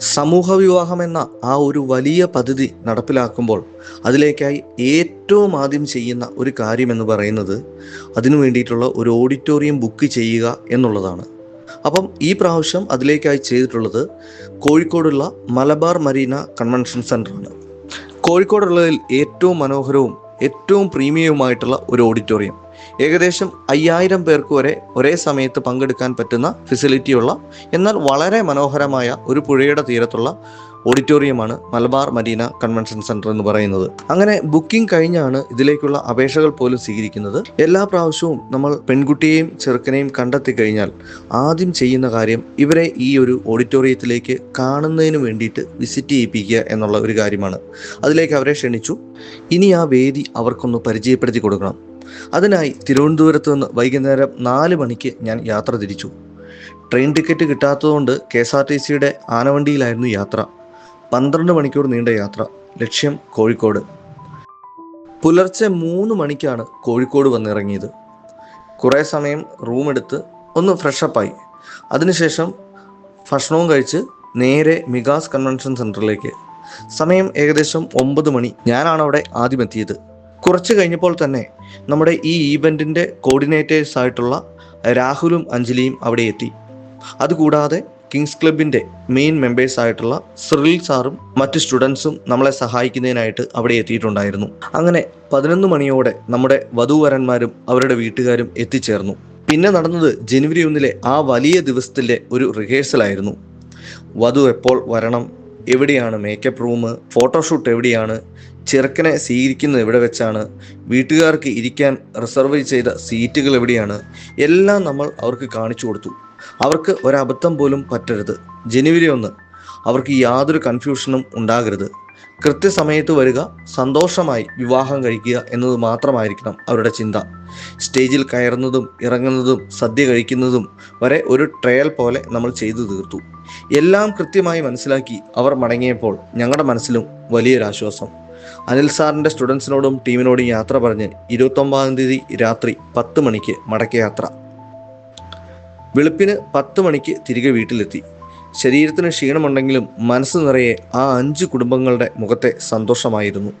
സമൂഹ വിവാഹം എന്ന ആ ഒരു വലിയ പദ്ധതി നടപ്പിലാക്കുമ്പോൾ അതിലേക്കായി ഏറ്റവും ആദ്യം ചെയ്യുന്ന ഒരു കാര്യം എന്ന് പറയുന്നത് അതിനു വേണ്ടിയിട്ടുള്ള ഒരു ഓഡിറ്റോറിയം ബുക്ക് ചെയ്യുക എന്നുള്ളതാണ്. അപ്പം ഈ പ്രാവശ്യം അതിലേക്കായി ചെയ്തിട്ടുള്ളത് കോഴിക്കോടുള്ള മലബാർ മരീന കൺവെൻഷൻ സെന്ററാണ് കോഴിക്കോടുള്ളതിൽ ഏറ്റവും മനോഹരവും ഏറ്റവും പ്രീമിയവുമായിട്ടുള്ള ഒരു ഓഡിറ്റോറിയം ഏകദേശം അയ്യായിരം പേർക്ക് വരെ ഒരേ സമയത്ത് പങ്കെടുക്കാൻ പറ്റുന്ന ഫെസിലിറ്റിയുള്ള എന്നാൽ വളരെ മനോഹരമായ ഒരു പുഴയുടെ തീരത്തുള്ള ഓഡിറ്റോറിയമാണ് മലബാർ മരീന കൺവെൻഷൻ സെന്റർ എന്ന് പറയുന്നത്. അങ്ങനെ ബുക്കിംഗ് കഴിഞ്ഞാണ് ഇതിലേക്കുള്ള അപേക്ഷകൾ പോലും സ്വീകരിക്കുന്നത്. എല്ലാ പ്രാവശ്യവും നമ്മൾ പെൺകുട്ടിയെയും ചെറുക്കനെയും കണ്ടെത്തി കഴിഞ്ഞാൽ ആദ്യം ചെയ്യുന്ന കാര്യം ഇവരെ ഈ ഒരു ഓഡിറ്റോറിയത്തിലേക്ക് കാണുന്നതിന് വേണ്ടിയിട്ട് വിസിറ്റ് ചെയ്യിപ്പിക്കുക എന്നുള്ള ഒരു കാര്യമാണ്. അതിലേക്ക് അവരെ ക്ഷണിച്ചു. ഇനി ആ വേദി അവർക്കൊന്ന് പരിചയപ്പെടുത്തി കൊടുക്കണം. അതിനായി തിരുവനന്തപുരത്ത് നിന്ന് വൈകുന്നേരം നാല് മണിക്ക് ഞാൻ യാത്ര തിരിച്ചു. ട്രെയിൻ ടിക്കറ്റ് കിട്ടാത്തതുകൊണ്ട് കെ എസ് ആർ ടി സിയുടെ ആനവണ്ടിയിലായിരുന്നു യാത്ര. പന്ത്രണ്ട് മണിക്കൂർ നീണ്ട യാത്ര. ലക്ഷ്യം കോഴിക്കോട്. പുലർച്ചെ മൂന്ന് മണിക്കാണ് കോഴിക്കോട് വന്നിറങ്ങിയത്. കുറേ സമയം റൂം എടുത്ത് ഒന്ന് ഫ്രഷപ്പായി അതിനുശേഷം ഭക്ഷണവും കഴിച്ച് നേരെ മികാസ് കൺവെൻഷൻ സെന്ററിലേക്ക് സമയം ഏകദേശം ഒമ്പത് മണി. ഞാനാണ് അവിടെ ആദ്യം എത്തിയത് കുറച്ച് കഴിഞ്ഞപ്പോൾ തന്നെ നമ്മുടെ ഈ ഈവന്റിന്റെ കോർഡിനേറ്റേഴ്സ് ആയിട്ടുള്ള രാഹുലും അഞ്ജലിയും അവിടെ എത്തി. അതുകൂടാതെ കിങ്സ് ക്ലബിന്റെ മെയിൻ മെമ്പേഴ്സ് ആയിട്ടുള്ള സ്രിൽ സാറും മറ്റ് സ്റ്റുഡൻസും നമ്മളെ സഹായിക്കുന്നതിനായിട്ട് അവിടെ എത്തിയിട്ടുണ്ടായിരുന്നു. അങ്ങനെ പതിനൊന്ന് മണിയോടെ നമ്മുടെ വധുവരന്മാരും അവരുടെ വീട്ടുകാരും എത്തിച്ചേർന്നു. പിന്നെ നടന്നത് ജനുവരി ഒന്നിലെ ആ വലിയ ദിവസത്തിലെ ഒരു റിഹേഴ്സലായിരുന്നു വധു എപ്പോൾ വരണം എവിടെയാണ് മേക്കപ്പ് റൂം ഫോട്ടോഷൂട്ട് എവിടെയാണ് ചെറുക്കനെ സ്വീകരിക്കുന്നത് എവിടെ വെച്ചാണ് വീട്ടുകാർക്ക് ഇരിക്കാൻ റിസർവ് ചെയ്ത സീറ്റുകൾ എവിടെയാണ് എല്ലാം നമ്മൾ അവർക്ക് കാണിച്ചു കൊടുത്തു. അവർക്ക് ഒരബദ്ധം പോലും പറ്റരുത്. ജനുവരി ഒന്ന് അവർക്ക് യാതൊരു കൺഫ്യൂഷനും ഉണ്ടാകരുത്. കൃത്യസമയത്ത് വരിക സന്തോഷമായി വിവാഹം കഴിക്കുക എന്നത് മാത്രമായിരിക്കണം അവരുടെ ചിന്ത. സ്റ്റേജിൽ കയറുന്നതും ഇറങ്ങുന്നതും സദ്യ കഴിക്കുന്നതും വരെ ഒരു ട്രയൽ പോലെ നമ്മൾ ചെയ്തു തീർത്തു. എല്ലാം കൃത്യമായി മനസ്സിലാക്കി അവർ മടങ്ങിയപ്പോൾ ഞങ്ങളുടെ മനസ്സിലും വലിയൊരാശ്വാസം. അനിൽ സാറിന്റെ സ്റ്റുഡൻസിനോടും ടീമിനോടും യാത്ര പറഞ്ഞ് ഇരുപത്തൊമ്പതാം തീയതി രാത്രി പത്ത് മണിക്ക് മടക്കയാത്ര. വെളുപ്പിന് പത്ത് മണിക്ക് തിരികെ വീട്ടിലെത്തി. ശരീരത്തിന് ക്ഷീണമുണ്ടെങ്കിലും മനസ്സ് നിറയെ ആ അഞ്ച് കുടുംബങ്ങളുടെ മുഖത്തെ സന്തോഷമായിരുന്നു.